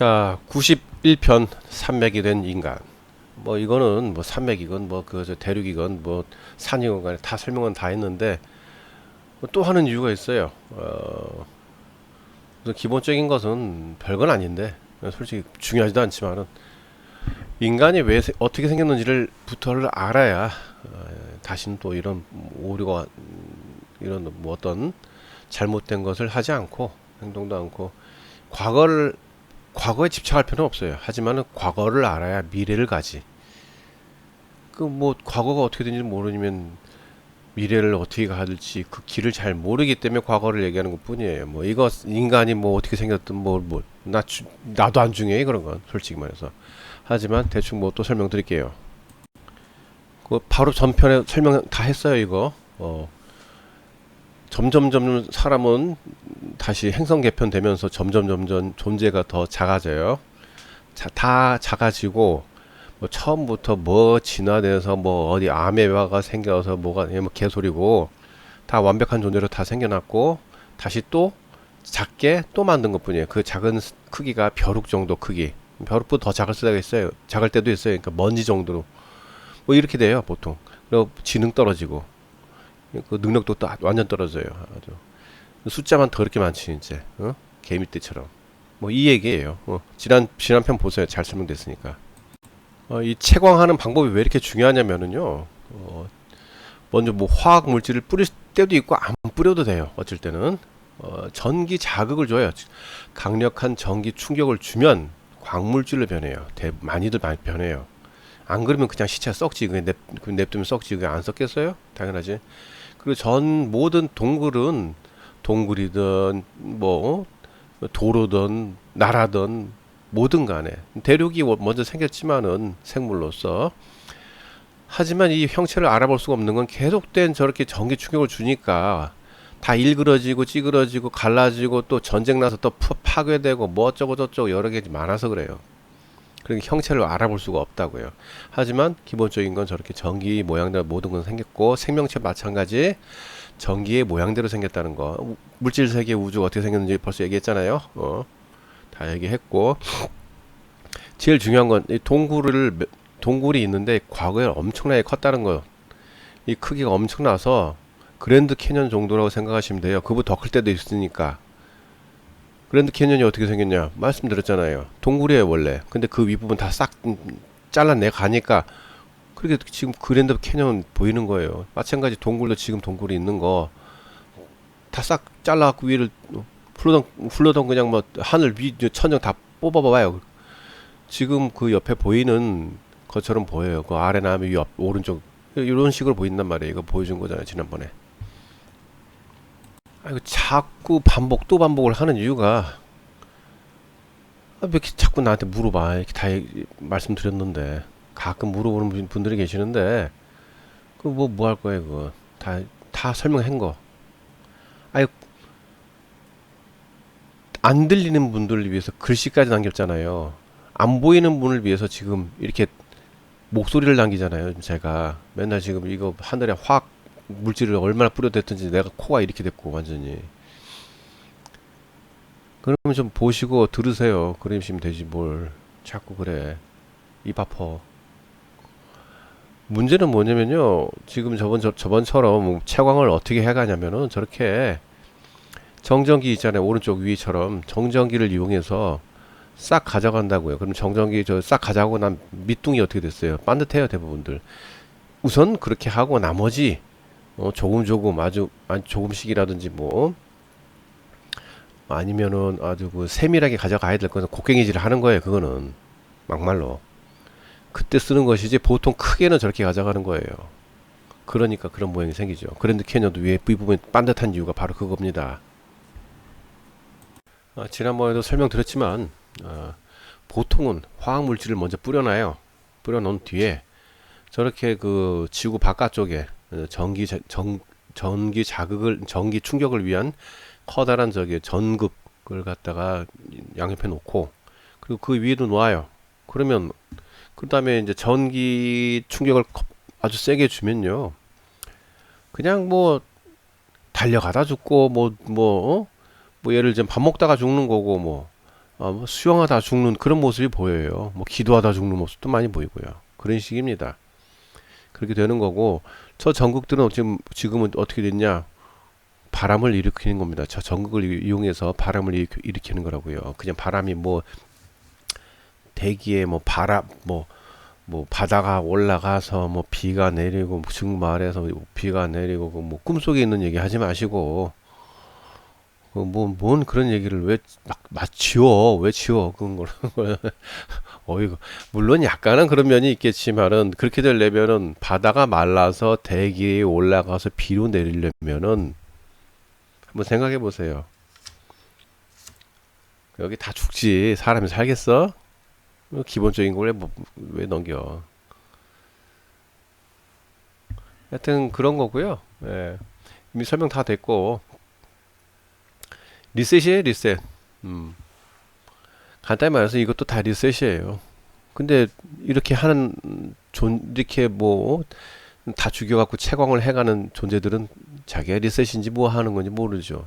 자, 91편 산맥이 된 인간. 뭐 이거는 뭐 산맥이건 뭐 그 대륙이건 뭐 산이건 간에 다 설명은 다 했는데 뭐또 하는 이유가 있어요. 어, 기본적인 것은 별건 아닌데 솔직히 중요하지도 않지만은 인간이 왜 세- 어떻게 생겼는지를 부터를 알아야 어, 다시는 또 이런 오류가 음, 이런 뭐 어떤 잘못된 것을 하지 않고 행동도 않고 과거를 과거에 집착할 필요는 없어요. 하지만은 과거를 알아야 미래를 가지. 그 뭐 과거가 어떻게 되는지 모르면 미래를 어떻게 가야 될지 그 길을 잘 모르기 때문에 과거를 얘기하는 것 뿐이에요. 뭐 이거 인간이 뭐 어떻게 생겼든 뭐뭐나 나도 안 중요해 그런 건 솔직히 말해서. 하지만 대충 뭐 또 설명드릴게요. 그 바로 전편에 설명 다 했어요 이거. 어. 점점 점점 사람은 다시 행성 개편되면서 점점 점점 존재가 더 작아져요. 자, 다 작아지고 뭐 처음부터 뭐 진화돼서 뭐 어디 아메바가 생겨서 뭐가 뭐 개소리고 다 완벽한 존재로 다 생겨났고 다시 또 작게 또 만든 것뿐이에요. 그 작은 스- 크기가 벼룩 정도 크기. 벼룩보다 더 작을 수가 있어요. 작을 때도 있어요. 그러니까 먼지 정도로 뭐 이렇게 돼요 보통. 그리고 지능 떨어지고 그 능력도 또 완전 떨어져요. 아주 숫자만 더 이렇게 많지 이제 어? 개미떼처럼 뭐 이 얘기예요. 어, 지난 지난 편 보세요. 잘 설명됐으니까. 어, 이 채광하는 방법이 왜 이렇게 중요하냐면은요. 어, 먼저 뭐 화학 물질을 뿌릴 때도 있고 안 뿌려도 돼요. 어쩔 때는 어, 전기 자극을 줘요. 강력한 전기 충격을 주면 광물질로 변해요. 대, 많이들 많이 변해요. 안 그러면 그냥 시체 썩지. 그냥 냅, 그냥 냅두면 썩지. 그게 안 썩겠어요? 당연하지. 그리고 전 모든 동굴은 동굴이든 뭐 어? 도로든 나라든 뭐든 간에 대륙이 워- 먼저 생겼지만은 생물로서 하지만 이 형체를 알아볼 수가 없는 건 계속된 저렇게 전기 충격을 주니까 다 일그러지고 찌그러지고 갈라지고 또 전쟁 나서 또 파- 파괴되고 뭐 어쩌고 저쩌고 여러 개 많아서 그래요. 그러니까 형체를 알아볼 수가 없다고요. 하지만 기본적인 건 저렇게 전기 모양대로 모든 건 생겼고 생명체 마찬가지 전기의 모양대로 생겼다는 거. 우- 물질 세계 우주가 어떻게 생겼는지 벌써 얘기했잖아요. 어. 다 얘기했고 제일 중요한 건 이 동굴을 몇- 동굴이 있는데 과거에 엄청나게 컸다는 거. 이 크기가 엄청나서 그랜드 캐년 정도라고 생각하시면 돼요. 그보다 더 클 때도 있으니까. 그랜드 캐년이 어떻게 생겼냐? 말씀드렸잖아요. 동굴이에요, 원래. 근데 그 윗부분 다 싹 잘라내 가니까 그렇게 지금 그랜드 캐년 보이는 거예요. 마찬가지 동굴도 지금 동굴이 있는 거 다 싹 잘라갖고 위를 풀러던 풀러던 그냥 뭐 하늘 위 천정 다 뽑아봐요. 지금 그 옆에 보이는 것처럼 보여요. 그 아래나 위옆 오른쪽 이런 식으로 보인단 말이에요. 이거 보여준 거잖아요 지난번에. 아 이거 자꾸 반복 또 반복을 하는 이유가 아, 왜 이렇게 자꾸 나한테 물어봐 이렇게 다 말씀드렸는데 가끔 물어보는 분- 분들이 계시는데 그 뭐 뭐 할 거예요 그거 다 다 설명한 거. 아유 안 들리는 분들을 위해서 글씨까지 남겼잖아요. 안 보이는 분을 위해서 지금 이렇게 목소리를 남기잖아요. 제가 맨날 지금 이거 하늘에 화학 물질을 얼마나 뿌려댔든지 내가 코가 이렇게 됐고 완전히. 그러면 좀 보시고 들으세요. 그러시면 되지 뭘 자꾸 그래. 입 아파. 문제는 뭐냐면요. 지금 저번 저, 저번처럼 채광을 어떻게 해가냐면은 저렇게 정전기 있잖아요. 오른쪽 위처럼 정전기를 이용해서 싹 가져간다고요. 그럼 정전기 저 싹 가져가고 난 밑둥이 어떻게 됐어요? 반듯해요 대부분들. 우선 그렇게 하고 나머지 어, 조금 조금 아주 아니, 조금씩이라든지 뭐 아니면은 아주 그 세밀하게 가져가야 될 것은 곡괭이질을 하는 거예요. 그거는 막말로 그때 쓰는 것이지 보통 크게는 저렇게 가져가는 거예요. 그러니까 그런 모양이 생기죠. 그랜드 캐년도 위에 부분 반듯한 이유가 바로 그겁니다. 아, 지난번에도 설명드렸지만 어, 보통은 화학 물질을 먼저 뿌려놔요. 뿌려놓은 뒤에 저렇게 그 지구 바깥쪽에 어, 전기 자- 전, 전기 자극을 전기 충격을 위한 커다란 저기 전극을 갖다가 양옆에 놓고 그리고 그 위에도 놓아요. 그러면 그 다음에 이제 전기 충격을 거- 아주 세게 주면요. 그냥 뭐 달려가다 죽고 뭐뭐 어? 뭐 예를 들면 밥 먹다가 죽는 거고 뭐 어, 뭐 수영하다 죽는 그런 모습이 보여요. 뭐 기도하다 죽는 모습도 많이 보이고요. 그런 식입니다. 그렇게 되는 거고 저 전극들은 지금 지금은 어떻게 됐냐? 바람을 일으키는 겁니다. 저 전극을 이용해서 바람을 일으키- 일으키는 거라고요. 그냥 바람이 뭐 대기에 뭐 바람 뭐뭐 바다가 올라가서 뭐 비가 내리고 증말해서 비가 내리고 그뭐 꿈속에 있는 얘기 하지 마시고 그뭐뭔 그런 얘기를 왜막 지워 왜 지워 그런 걸 어이구 물론 약간은 그런 면이 있겠지만은 그렇게 되려면은 바다가 말라서 대기에 올라가서 비로 내리려면은 한번 생각해 보세요. 여기 다 죽지 사람이 살겠어? 뭐 기본적인 걸 왜 넘겨? 하여튼 그런 거고요. 예. 이미 설명 다 됐고 리셋이에요 리셋. 음. 간단히 말해서 이것도 다 리셋이에요. 근데 이렇게 하는 존 이렇게 뭐 다 죽여갖고 채광을 해가는 존재들은 자기가 리셋인지 뭐 하는 건지 모르죠.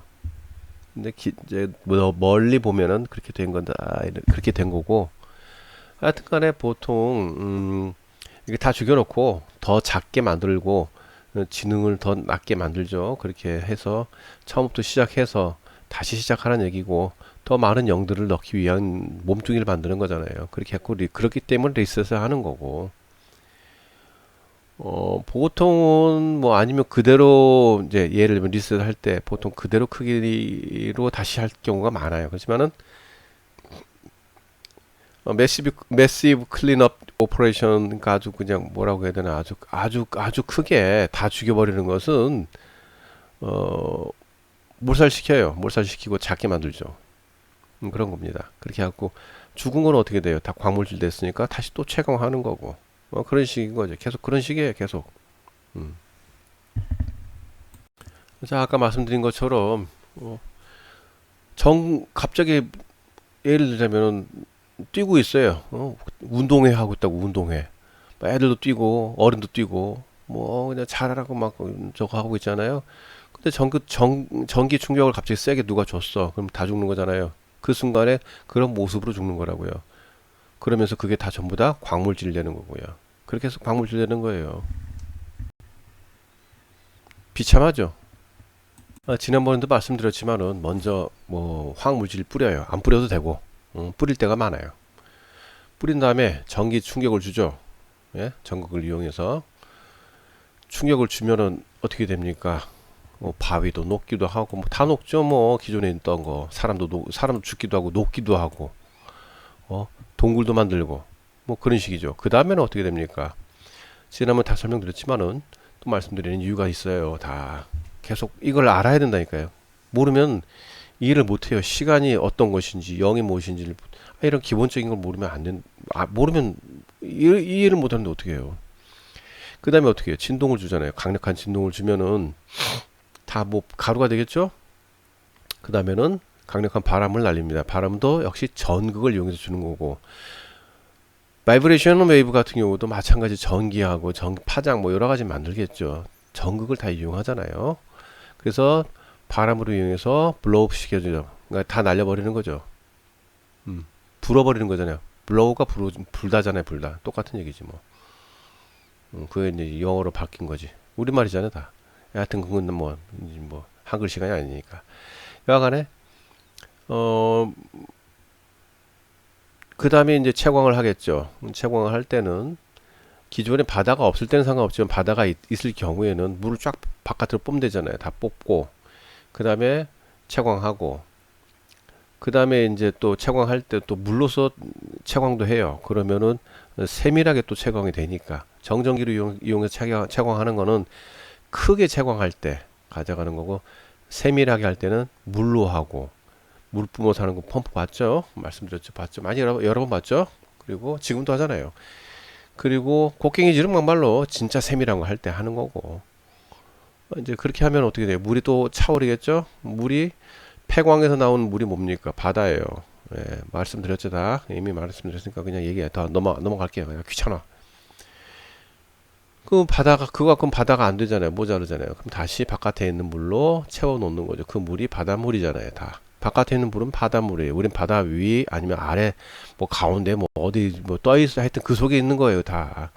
근데 기, 이제 뭐 멀리 보면은 그렇게 된 건다 그렇게 된 거고 하여튼간에 보통 음, 이게 다 죽여놓고 더 작게 만들고 어, 지능을 더 낮게 만들죠. 그렇게 해서 처음부터 시작해서 다시 시작하는 얘기고 더 많은 영들을 넣기 위한 몸뚱이를 만드는 거잖아요. 그렇게 했고 리, 그렇기 때문에 리셋을 하는 거고 어 보통은 뭐 아니면 그대로 이제 예를 들면 리셋을 할때 보통 그대로 크기로 다시 할 경우가 많아요. 그렇지만은 어, 매시브 매시브 클린업 오퍼레이션 그러니까 아주 그냥 뭐라고 해야 되나 아주 아주 아주 크게 다 죽여버리는 것은 어 몰살시켜요. 몰살시키고 작게 만들죠. 음, 그런 겁니다. 그렇게 해갖고 죽은 건 어떻게 돼요? 다 광물질 됐으니까 다시 또 채광하는 거고 어, 그런 식인 거죠. 계속 그런 식이에요. 계속. 음. 자 아까 말씀드린 것처럼 어, 정 갑자기 예를 들자면은 뛰고 있어요. 어, 운동회 하고 있다고 운동회. 막 애들도 뛰고 어른도 뛰고 뭐 그냥 잘하라고 막 저거 하고 있잖아요. 근데 전기 전 전기 충격을 갑자기 세게 누가 줬어. 그럼 다 죽는 거잖아요. 그 순간에 그런 모습으로 죽는 거라고요. 그러면서 그게 다 전부 다 광물질 되는 거고요. 그렇게 해서 광물질 되는 거예요. 비참하죠. 아, 지난번에도 말씀드렸지만은 먼저 뭐 화학 물질 뿌려요. 안 뿌려도 되고 음, 뿌릴 때가 많아요. 뿌린 다음에 전기 충격을 주죠. 예? 전극을 이용해서 충격을 주면은 어떻게 됩니까? 뭐 바위도 녹기도 하고 뭐 다 녹죠. 뭐 기존에 있던 거 사람도 녹, 사람도 죽기도 하고 녹기도 하고 어 동굴도 만들고 뭐 그런 식이죠. 그 다음에는 어떻게 됩니까? 지난번 다 설명드렸지만은 또 말씀드리는 이유가 있어요. 다 계속 이걸 알아야 된다니까요. 모르면 이해를 못해요. 시간이 어떤 것인지, 영이 무엇인지를 아, 이런 기본적인 걸 모르면 안 된, 아, 모르면 이해, 이해 를 못하는데 어떻게 해요? 그 다음에 어떻게 해요? 진동을 주잖아요. 강력한 진동을 주면은 다 뭐 가루가 되겠죠? 그 다음에는 강력한 바람을 날립니다. 바람도 역시 전극을 이용해서 주는 거고 바이브레이션 웨이브 같은 경우도 마찬가지 전기하고 전 파장 뭐 여러 가지 만들겠죠. 전극을 다 이용하잖아요. 그래서 바람으로 이용해서 블로우 시켜주죠. 그러니까 다 날려버리는 거죠. 음, 불어버리는 거잖아요. 블로우가 불, 불다잖아요. 불다. 똑같은 얘기지 뭐. 음, 그게 이제 영어로 바뀐 거지. 우리말이잖아요. 다. 하여튼 그건 뭐, 뭐 한글 시간이 아니니까. 여하간에 어, 그 다음에 이제 채광을 하겠죠. 채광을 할 때는 기존에 바다가 없을 때는 상관없지만 바다가 있, 을 경우에는 물을 쫙 바깥으로 뽐대잖아요. 다 뽑고 그 다음에 채광하고 그 다음에 이제 또 채광할 때 또 물로서 채광도 해요. 그러면은 세밀하게 또 채광이 되니까 정전기를 이용, 이용해서 채광, 채광하는 거는 크게 채광할 때 가져가는 거고 세밀하게 할 때는 물로 하고 물 뿜어서 하는 거 펌프 봤죠? 말씀드렸죠? 봤죠? 많이 여러, 여러 번 봤죠? 그리고 지금도 하잖아요. 그리고 곡괭이 지름 막말로 진짜 세밀한 거 할 때 하는 거고 이제 그렇게 하면 어떻게 돼요? 물이 또 차오르겠죠? 물이 폐광에서 나온 물이 뭡니까? 바다예요. 예, 말씀드렸죠 다 이미 말씀드렸으니까 그냥 얘기 더 넘어 넘어갈게요. 그냥 귀찮아. 그 바다가 그거 그럼 바다가 안 되잖아요. 모자르잖아요. 그럼 다시 바깥에 있는 물로 채워 놓는 거죠. 그 물이 바닷물이잖아요. 다 바깥에 있는 물은 바닷물이에요. 우린 바다 위 아니면 아래 뭐 가운데 뭐 어디 뭐 떠 있어 하여튼 그 속에 있는 거예요 다.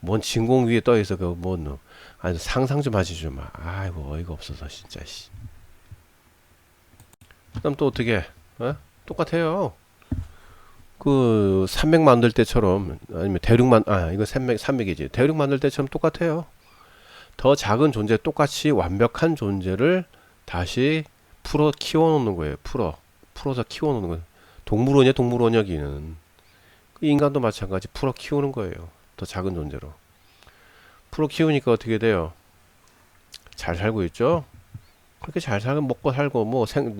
뭔 진공 위에 떠 있어 그뭐 아니 상상 좀 하시죠 마. 아이고 어이가 없어서 진짜 씨. 그럼 또 어떻게? 어? 똑같아요. 그 산맥 만들 때처럼 아니면 대륙만 아 이거 산맥 산맥이지 대륙 만들 때처럼 똑같아요. 더 작은 존재 똑같이 완벽한 존재를 다시 풀어 키워놓는 거예요. 풀어 풀어서 키워놓는 거예요. 동물원이야 동물원 여기는 그 인간도 마찬가지 풀어 키우는 거예요. 더 작은 존재로 풀어 키우니까 어떻게 돼요? 잘 살고 있죠. 그렇게 잘 살고 먹고 살고 뭐생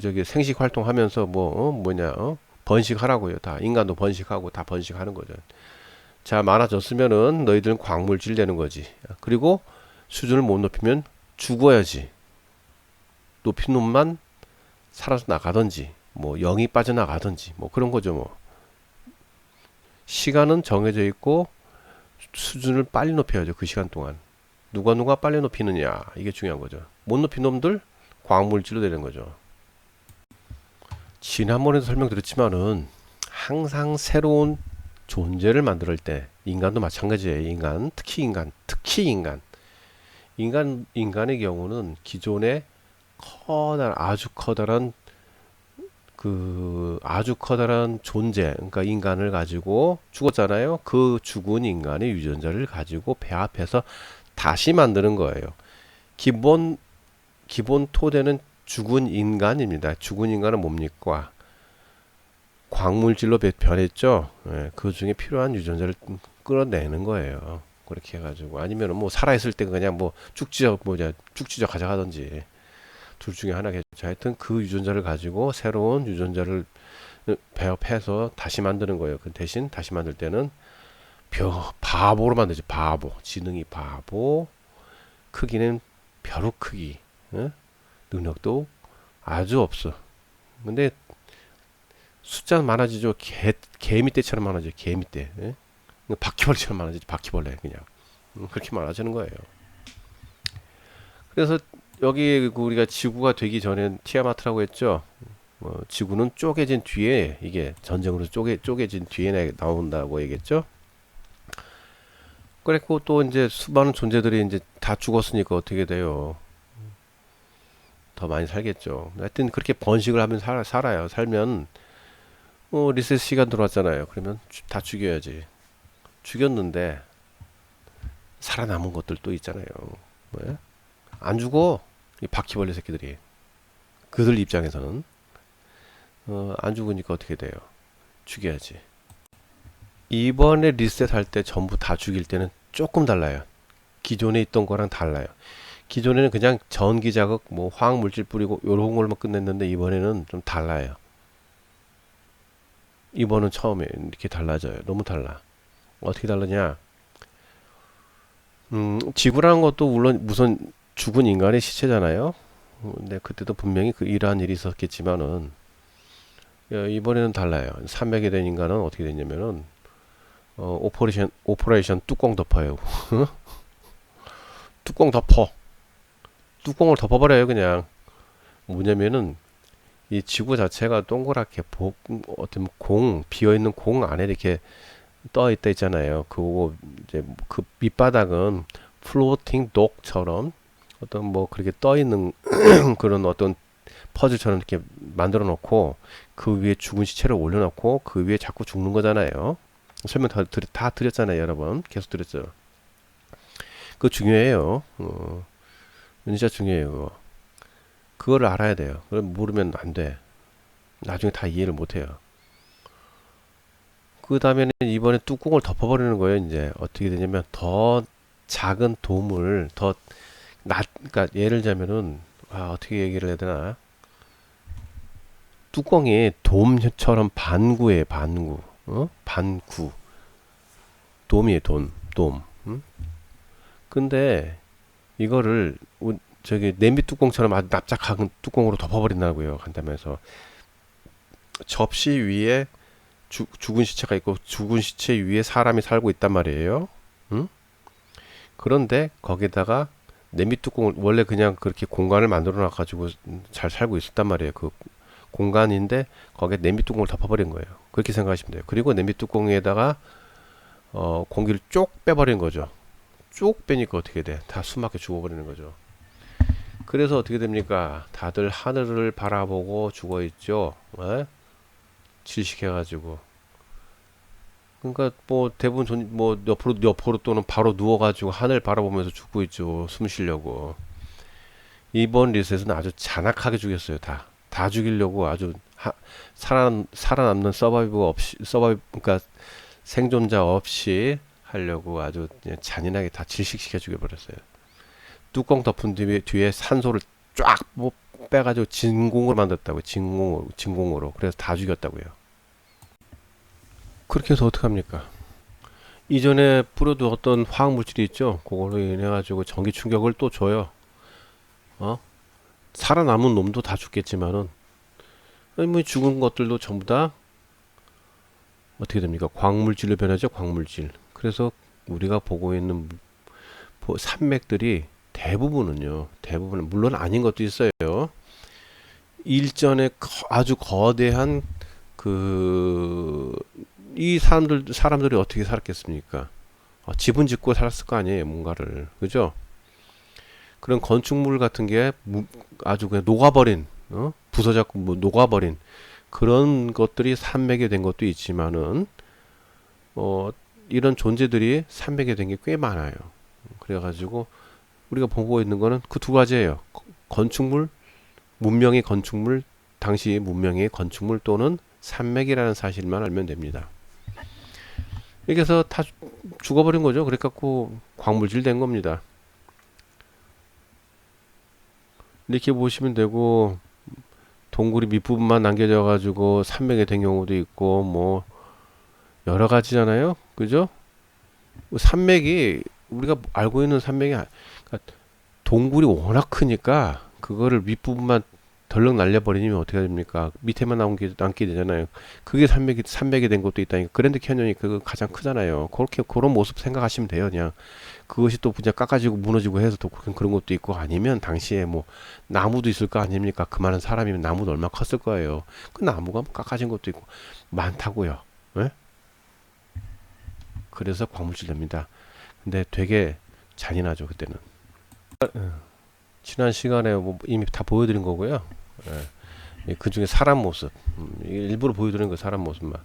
저기 생식 활동하면서 뭐 어? 뭐냐 어? 번식하라고요. 다 인간도 번식하고 다 번식하는 거죠. 자 많아졌으면은 너희들은 광물질 되는 거지. 그리고 수준을 못 높이면 죽어야지. 높인 놈만 살아서 나가든지 뭐 영이 빠져나가든지 뭐 그런 거죠 뭐. 시간은 정해져 있고 수준을 빨리 높여야죠 그 시간 동안. 누가 누가 빨리 높이느냐 이게 중요한 거죠. 못 높인 놈들 광물질로 되는 거죠. 지난번에도 설명드렸지만은 항상 새로운 존재를 만들 때 인간도 마찬가지예요. 인간 특히 인간 특히 인간 인간 인간의 경우는 기존에 커다란 아주 커다란 그 아주 커다란 존재 그러니까 인간을 가지고 죽었잖아요. 그 죽은 인간의 유전자를 가지고 배합해서 다시 만드는 거예요. 기본 기본 토대는 죽은 인간입니다. 죽은 인간은 뭡니까? 광물질로 변했죠. 예, 그 중에 필요한 유전자를 끌어내는 거예요. 그렇게 해가지고 아니면 뭐 살아있을 때 그냥 뭐 쭉지적 뭐냐 쭉지적 가져가든지 둘 중에 하나겠죠. 하여튼 그 유전자를 가지고 새로운 유전자를 배합해서 다시 만드는 거예요. 그 대신 다시 만들 때는 벼, 바보로 만들지 바보 지능이 바보 크기는 벼룩 크기 예? 능력도 아주 없어. 근데 숫자는 많아지죠. 개, 개미 떼처럼 많아져. 개미 떼. 예? 바퀴벌레처럼 많아지죠. 바퀴벌레 그냥. 음, 그렇게 많아지는 거예요. 그래서 여기 그 우리가 지구가 되기 전엔 티아마트라고 했죠. 뭐 지구는 쪼개진 뒤에 이게 전쟁으로 쪼개 쪼개진 뒤에 나온다고 얘기했죠. 그랬고 또 이제 수많은 존재들이 이제 다 죽었으니까 어떻게 돼요? 더 많이 살겠죠. 하여튼 그렇게 번식을 하면 살, 살아요. 살면 어, 리셋 시간 들어왔잖아요. 그러면 주, 다 죽여야지. 죽였는데 살아남은 것들 또 있잖아요. 뭐야? 안 죽어. 이 바퀴벌레 새끼들이. 그들 입장에서는 어, 안 죽으니까 어떻게 돼요? 죽여야지. 이번에 리셋할 때 전부 다 죽일 때는 조금 달라요. 기존에 있던 거랑 달라요. 기존에는 그냥 전기 자극, 뭐 화학 물질 뿌리고 요런 걸만 끝냈는데 이번에는 좀 달라요. 이번은 처음에 이렇게 달라져요. 너무 달라. 어떻게 다르냐? 음, 지구라는 것도 물론 무슨 죽은 인간의 시체잖아요. 근데 그때도 분명히 그 이러한 일이 있었겠지만은 이번에는 달라요. 300이 된 인간은 어떻게 됐냐면은 어, 오퍼레이션 오퍼레이션 뚜껑 덮어요. 뚜껑 덮어. 뚜껑을 덮어버려요 그냥 뭐냐면은 이 지구 자체가 동그랗게 복, 어떤 공 비어 있는 공 안에 이렇게 떠 있다 있잖아요. 그거 이제 그 밑바닥은 플로팅 독처럼 어떤 뭐 그렇게 떠 있는 그런 어떤 퍼즐처럼 이렇게 만들어 놓고 그 위에 죽은 시체를 올려 놓고 그 위에 자꾸 죽는 거잖아요. 설명 다, 다 드렸잖아요, 여러분. 계속 드렸죠. 그거 중요해요. 어. 진짜 중요해요. 그거. 그거를 알아야 돼요. 그걸 모르면 안 돼. 나중에 다 이해를 못 해요. 그 다음에는 이번에 뚜껑을 덮어버리는 거예요. 이제 어떻게 되냐면 더 작은 돔을 더 낮, 그러니까 예를 들자면은 아, 어떻게 얘기를 해야 되나? 뚜껑이 돔처럼 반구에 반구, 어? 반구. 돔이에요, 돔, 돔. 응? 근데 이거를 저기 냄비 뚜껑처럼 아주 납작한 뚜껑으로 덮어버린다고요. 간다면서 접시 위에 주, 죽은 시체가 있고 죽은 시체 위에 사람이 살고 있단 말이에요. 응? 그런데 거기다가 냄비 뚜껑을 원래 그냥 그렇게 공간을 만들어 놔 가지고 잘 살고 있었단 말이에요. 그 공간인데 거기에 냄비 뚜껑을 덮어버린 거예요. 그렇게 생각하시면 돼요. 그리고 냄비 뚜껑에다가 어, 공기를 쪽 빼버린 거죠. 쭉 빼니까 어떻게 돼? 다 숨막혀 죽어버리는 거죠. 그래서 어떻게 됩니까? 다들 하늘을 바라보고 죽어 있죠. 에? 질식해가지고. 그러니까 뭐 대부분 전, 뭐 옆으로 옆으로 또는 바로 누워가지고 하늘 바라보면서 죽고 있죠. 숨 쉬려고. 이번 리셋은 아주 잔악하게 죽였어요. 다. 다 죽이려고 아주 하, 살아 살아남는 서바이브 없이 서바이브 그러니까 생존자 없이 하려고 아주 잔인하게 다 질식시켜 죽여버렸어요. 뚜껑 덮은 뒤에, 뒤에 산소를 쫙 뭐 빼가지고 진공으로 만들었다고요. 진공으로, 진공으로. 그래서 다 죽였다고요. 그렇게 해서 어떡합니까? 이전에 어떤 화학 물질이 있죠. 그걸로 인해 가지고 전기 충격을 또 줘요. 어? 살아남은 놈도 다 죽겠지만은 뭐 죽은 것들도 전부 다 어떻게 됩니까? 광물질로 변하죠. 광물질. 그래서 우리가 보고 있는 보- 산맥들이 대부분은요. 대부분은 물론 아닌 것도 있어요. 일전에 거- 아주 거대한 그 이 사람들 사람들이 어떻게 살았겠습니까? 어, 집은 짓고 살았을 거 아니에요, 뭔가를 그죠? 그런 건축물 같은 게 무- 아주 그냥 녹아버린, 어? 부서졌고 뭐 녹아버린 그런 것들이 산맥이 된 것도 있지만은 어 이런 존재들이 산맥이 된 게 꽤 많아요. 그래가지고 우리가 보고 있는 거는 그 두 가지예요. 거- 건축물, 문명의 건축물, 당시 문명의 건축물 또는 산맥이라는 사실만 알면 됩니다. 이렇게 해서 다 죽- 죽어버린 거죠. 그래갖고 광물질 된 겁니다. 이렇게 보시면 되고 동굴이 밑부분만 남겨져 가지고 산맥이 된 경우도 있고 뭐 여러 가지잖아요. 그죠? 산맥이 우리가 알고 있는 산맥이 아- 그러니까 동굴이 워낙 크니까 그거를 밑부분만 덜렁 날려버리면 어떻게 됩니까? 밑에만 남게 남게 되잖아요. 그게 산맥이 산맥이 된 것도 있다니까. 그랜드 캐년이 그거 가장 크잖아요. 그렇게 그런 모습 생각하시면 돼요. 그냥 그것이 또 그냥 깎아지고 무너지고 해서 또 그런 것도 있고 아니면 당시에 뭐 나무도 있을 거 아닙니까? 그 많은 사람이면 나무도 얼마 컸을 거예요. 그 나무가 뭐 깎아진 것도 있고 많다고요. 예? 그래서 광물질 됩니다. 근데 되게 잔인하죠 그때는. 어, 지난 시간에 뭐 이미 다 보여드린 거고요. 예. 그 중에 사람 모습. 음, 일부러 보여드리는 거 사람 모습만.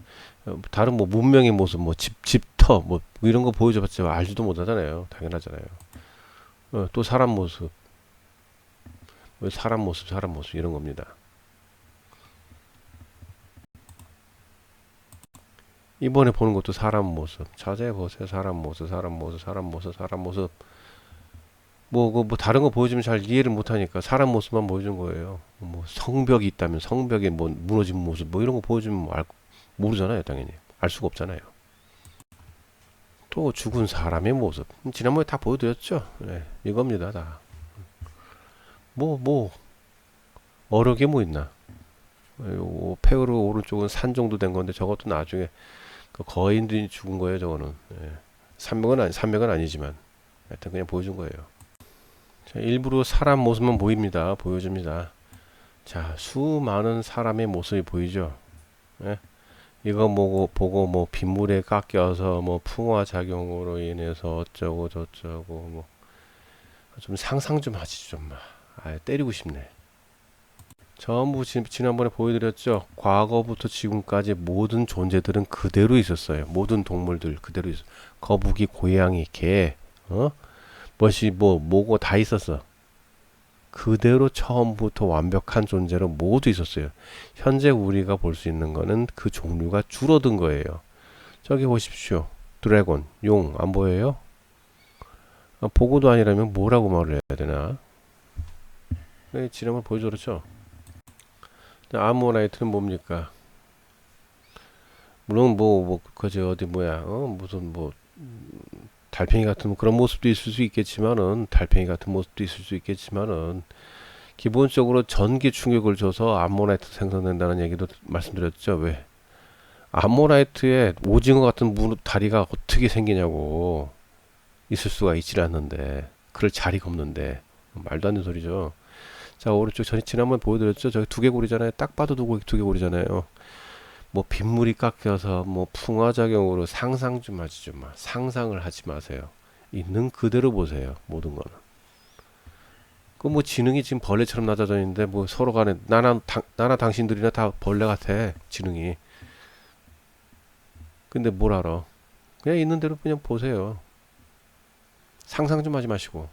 어, 다른 뭐 문명의 모습 뭐 집 집터 뭐 이런 거 보여줘봤자 알지도 못하잖아요. 당연하잖아요. 어, 또 사람 모습. 뭐 사람 모습 사람 모습 이런 겁니다. 이번에 보는 것도 사람 모습. 자세히 보세요. 사람 모습 사람 모습 사람 모습 사람 모습 뭐, 그, 뭐, 다른 거 보여주면 잘 이해를 못하니까 사람 모습만 보여준 거예요. 뭐, 성벽이 있다면 성벽에 뭐, 무너진 모습, 뭐, 이런 거 보여주면 뭐 알, 모르잖아요, 당연히. 알 수가 없잖아요. 또 죽은 사람의 모습. 음, 지난번에 다 보여드렸죠? 네, 이겁니다, 다. 뭐, 뭐, 어려게 뭐 있나. 요, 페루 오른쪽은 산 정도 된 건데 저것도 나중에 그 거인들이 죽은 거예요, 저거는. 예. 산맥은 아니, 산맥은 아니지만. 하여튼 그냥 보여준 거예요. 자, 일부러 사람 모습만 보입니다. 보여줍니다. 자, 수많은 사람의 모습이 보이죠. 예? 이거 보고, 보고 뭐 빗물에 깎여서 뭐 풍화 작용으로 인해서 어쩌고 저쩌고 뭐 좀 상상 좀 하지 좀 마. 아, 때리고 싶네. 전부 지, 지난번에 보여드렸죠. 과거부터 지금까지 모든 존재들은 그대로 있었어요. 모든 동물들 그대로 있어. 거북이, 고양이, 개, 어? 것이 뭐 뭐고 다 있었어. 그대로 처음부터 완벽한 존재로 모두 있었어요. 현재 우리가 볼 수 있는 거는 그 종류가 줄어든 거예요. 저기 보십시오. 드래곤, 용, 안 보여요? 아, 보고도 아니라면 뭐라고 말을 해야 되나? 네, 지난번 보여줬죠? 아모나이트는 뭡니까? 물론 뭐, 뭐, 그저 어디 뭐야, 어, 무슨 뭐, 달팽이 같은 그런 모습도 있을 수 있겠지만은 달팽이 같은 모습도 있을 수 있겠지만은 기본적으로 전기 충격을 줘서 암모나이트 생성된다는 얘기도 말씀드렸죠. 왜? 암모나이트에 오징어 같은 무 다리가 어떻게 생기냐고 있을 수가 있질 않는데 그럴 자리가 없는데 말도 안 되는 소리죠. 자 오른쪽 전에 지난번 보여드렸죠. 저기 두개골이잖아요. 딱 봐도 두개 두개골이잖아요. 뭐 빗물이 깎여서 뭐 풍화작용으로 상상 좀 하지 좀 마. 상상을 하지 마세요. 있는 그대로 보세요. 모든 거는. 그 뭐 지능이 지금 벌레처럼 낮아져 있는데 뭐 서로 간에 나나 당, 나나 당신들이나 다 벌레 같아 지능이. 근데 뭘 알아? 그냥 있는 대로 그냥 보세요. 상상 좀 하지 마시고.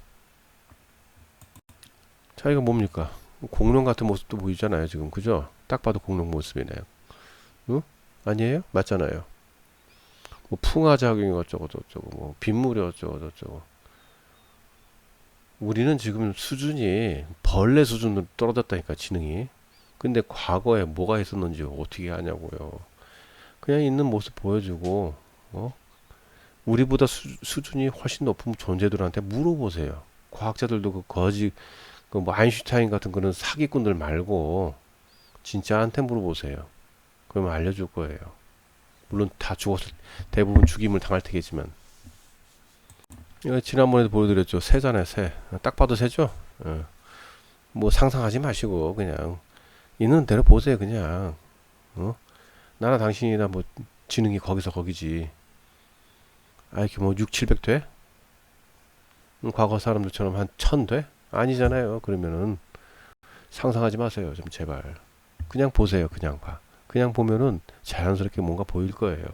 자 이거 뭡니까? 공룡 같은 모습도 보이잖아요 지금 그죠? 딱 봐도 공룡 모습이네요. 응? 아니에요? 맞잖아요. 뭐 풍화 작용이 어쩌고 저쩌고 뭐 빗물이 어쩌고 저쩌고 우리는 지금 수준이 벌레 수준으로 떨어졌다니까 지능이 근데 과거에 뭐가 있었는지 어떻게 아냐고요 그냥 있는 모습 보여주고 어? 우리보다 수, 수준이 훨씬 높은 존재들한테 물어보세요 과학자들도 그 거지 그뭐 아인슈타인 같은 그런 사기꾼들 말고 진짜한테 물어보세요 그러면 알려줄 거예요. 물론 다 죽었을 대부분 죽임을 당할 테겠지만. 이거 지난번에도 보여드렸죠. 새잖아요 새딱 봐도 새죠? 어. 뭐 상상하지 마시고 그냥 있는 대로 보세요 그냥. 어? 나나 당신이나 뭐 지능이 거기서 거기지. IQ 뭐 6, 700 돼? 음, 과거 사람들처럼 한1000 돼? 아니잖아요 그러면은. 상상하지 마세요 좀 제발. 그냥 보세요 그냥 봐 그냥 보면은 자연스럽게 뭔가 보일 거예요.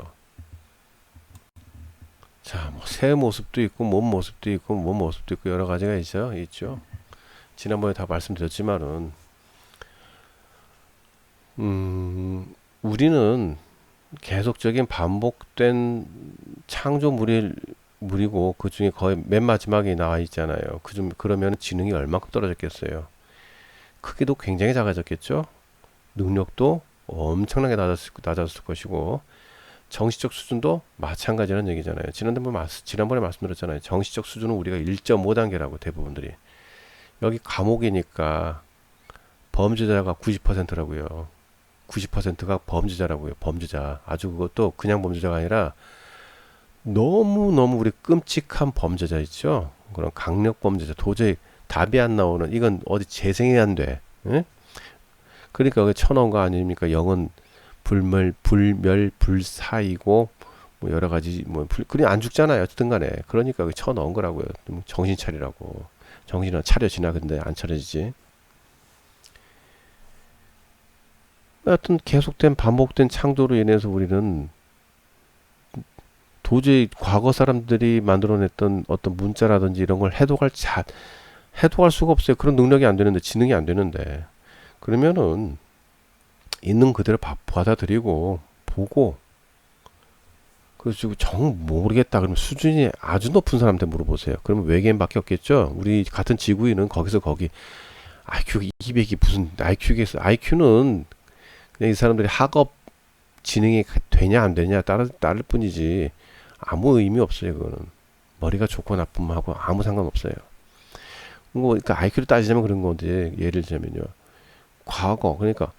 자, 뭐 새 모습도 있고 몸 모습도 있고 몸 모습도 있고 여러 가지가 있죠. 있죠. 지난번에 다 말씀드렸지만은 음, 우리는 계속적인 반복된 창조물이 물이고 그 중에 거의 맨 마지막에 나와 있잖아요. 그중 그러면 지능이 얼마큼 떨어졌겠어요? 크기도 굉장히 작아졌겠죠. 능력도 엄청나게 낮았을, 낮았을 것이고 정시적 수준도 마찬가지라는 얘기잖아요. 지난번에, 말씀, 지난번에 말씀드렸잖아요. 정시적 수준은 우리가 1.5단계라고 대부분들이 여기 감옥이니까 범죄자가 90%라고요. 90%가 범죄자라고요. 범죄자. 아주 그것도 그냥 범죄자가 아니라 너무너무 우리 끔찍한 범죄자 있죠. 그런 강력 범죄자. 도저히 답이 안 나오는 이건 어디 재생이 안 돼. 응? 그러니까 그 천원가 아닙니까? 영은 불멸 불멸 불사이고 뭐 여러 가지 뭐 불, 그냥 안 죽잖아요. 어쨌든 간에. 그러니까 그 천원 거라고요. 좀 정신 차리라고. 정신은 차려지나 근데 안 차려지지. 하여튼 계속된 반복된 창조로 인해서 우리는 도저히 과거 사람들이 만들어냈던 어떤 문자라든지 이런 걸 해독할 자 해독할 수가 없어요. 그런 능력이 안 되는데 지능이 안 되는데 그러면은 있는 그대로 바, 받아들이고 보고 그래서 정 모르겠다 그러면 수준이 아주 높은 사람한테 물어보세요. 그러면 외계인밖에 없겠죠. 우리 같은 지구인은 거기서 거기 IQ 200이 무슨 IQ겠어. IQ는 그냥 이 사람들이 학업 지능이 되냐 안 되냐 따를 따를 뿐이지 아무 의미 없어요. 그거는 머리가 좋고 나쁨하고 아무 상관없어요. 뭐 그러니까 IQ를 따지자면 그런 건데 예를 들자면요. 과거 그러니까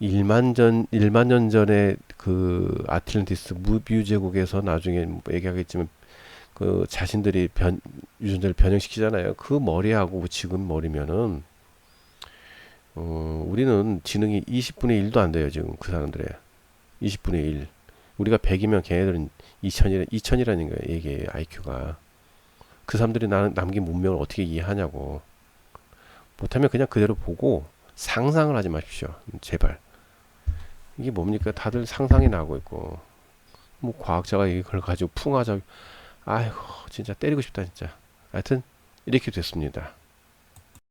1만 전 1만 년 전에 그 아틀란티스 무비유 제국에서 나중에 뭐 얘기하겠지만 그 자신들이 변 유전자를 변형시키잖아요. 그 머리하고 지금 머리면은 어 우리는 지능이 20분의 1도 안 돼요. 지금 그 사람들의 20분의 1. 우리가 100이면 걔네들은 2000이라 2000이라는 거예요. 이게 IQ가. 그 사람들이 나, 남긴 문명을 어떻게 이해하냐고. 못하면 그냥 그대로 보고 상상을 하지 마십시오. 제발. 이게 뭡니까? 다들 상상이 나고 있고. 뭐 과학자가 이걸 가지고 풍화적 아이고 진짜 때리고 싶다 진짜. 하여튼 이렇게 됐습니다.